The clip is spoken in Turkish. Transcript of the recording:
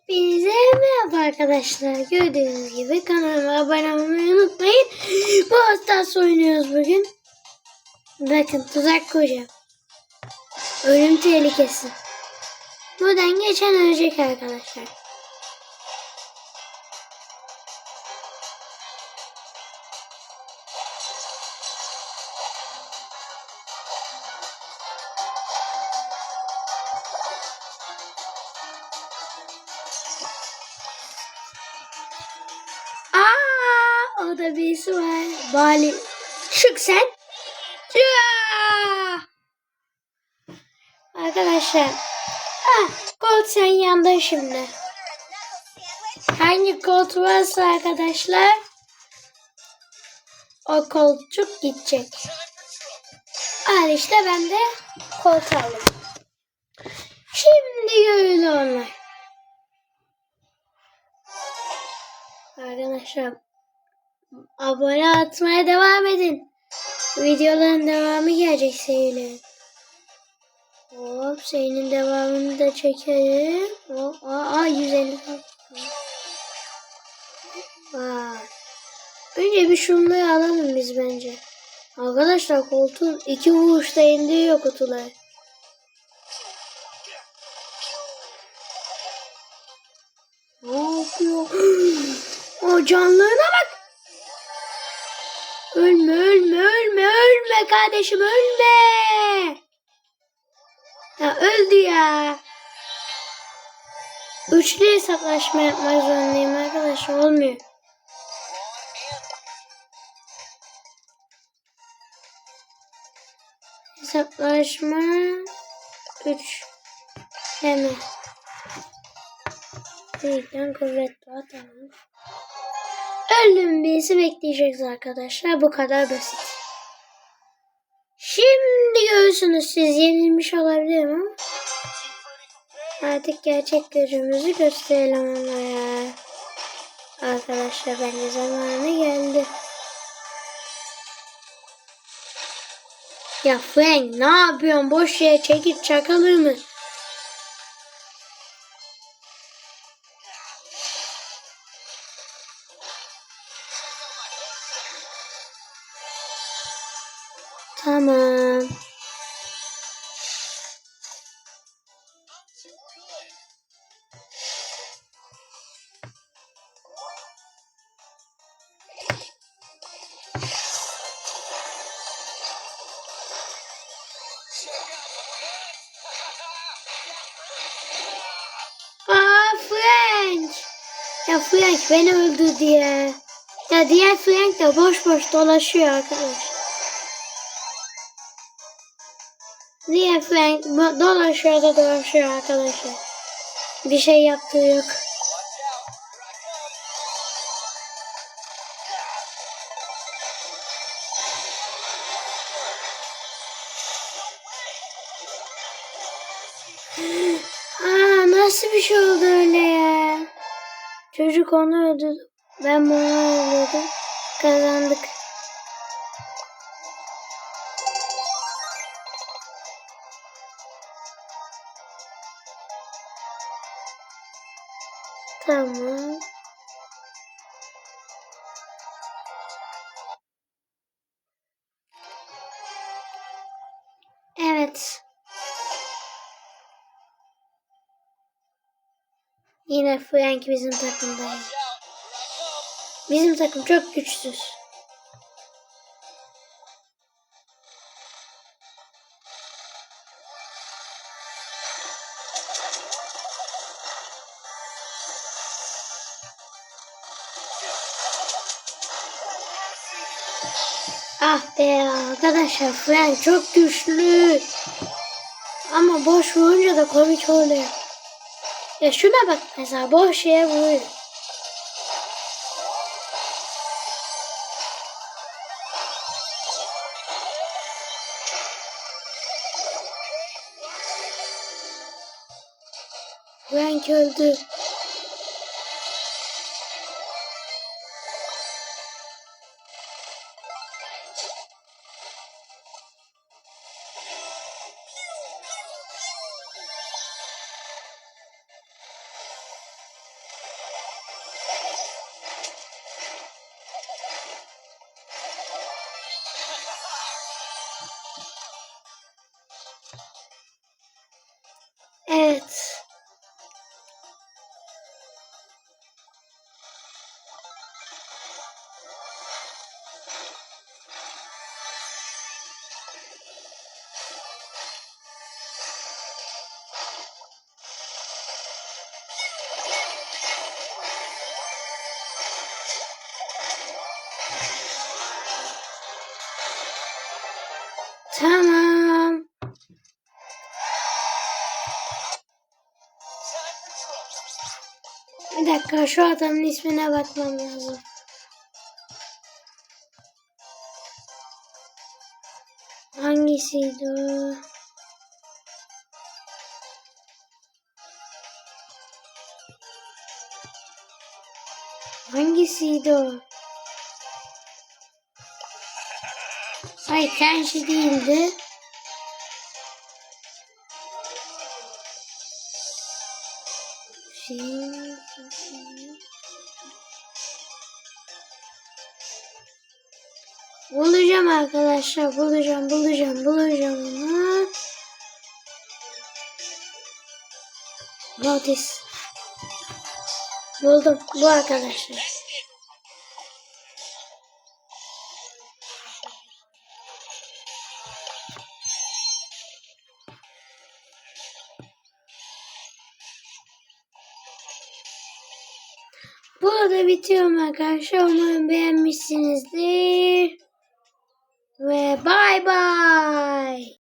Hepinize merhaba arkadaşlar. Gördüğünüz gibi kanalıma abone olmayı unutmayın. Bu hastası oynuyoruz bugün. Bakın tuzak kuracağım. Ölüm tehlikesi. Buradan geçen ölecek arkadaşlar. Aa, o da birisi var. Bali. Şık sen. Ya! Arkadaşlar. Ah, Colt sen yandın şimdi. Hangi Colt varsa arkadaşlar o koltuk gidecek. Al işte ben de Colt aldım. Şimdi görün onlar. Arkadaşlar abone atmaya devam edin. Videoların devamı gelecek serilerin. Hop serinin devamını da çekelim. Hop, aa, aa 150 Vay. Önce bir şunları alalım biz bence. Arkadaşlar koltuğun iki vuruşta indiriyor kutuları. Ne yapıyor? o canlığına bak. Ölme ölme ölme ölme kardeşim ölme. Ya öldü ya. Üçlü hesaplaşma yapmak zorundayım arkadaşlar olmuyor. Hesaplaşma 3 Hemen. Birlikten kuvvet var tamam. Öldüm birisi bekleyeceğiz arkadaşlar. Bu kadar basit. Şimdi görürsünüz siz yenilmiş olabilirim ama artık gerçek gücümüzü gösterelim onlara. Arkadaşlar bence zamanı geldi. Ya Frank ne yapıyorsun? Boş yere çekip çakılır mı? Tamam. Ya Frank beni öldürdü ya. Ya diğer Frank de boş boş dolaşıyor arkadaş. Diğer Frank dolaşıyor da dolaşıyor arkadaşlar. Bir şey yaptığı yok. Aa nasıl bir şey oldu öyle ya? Çocuk onu öldürdü. Ben bunu öldürdüm. Kazandık. Tamam. Evet. Yine Frank bizim takımda. Bizim takım çok güçsüz. Ah be arkadaşlar Frank çok güçlü. Ama boş vurunca da komik oluyor. Ya şuna bak mesela boş şeye vuruyor. Frank öldü. Evet. Bir dakika şu adamın ismine bakmam lazım. Hangisiydi o? Hangisiydi o? Hayır Kenshi değildi. Şey... Bulacağım arkadaşlar. Bulacağım, bulacağım, bulacağım onu. Notice. Buldum. Bu arkadaşlar. Burada bitiyorum arkadaşlar. Umarım beğenmişsinizdir. Ve bay bay.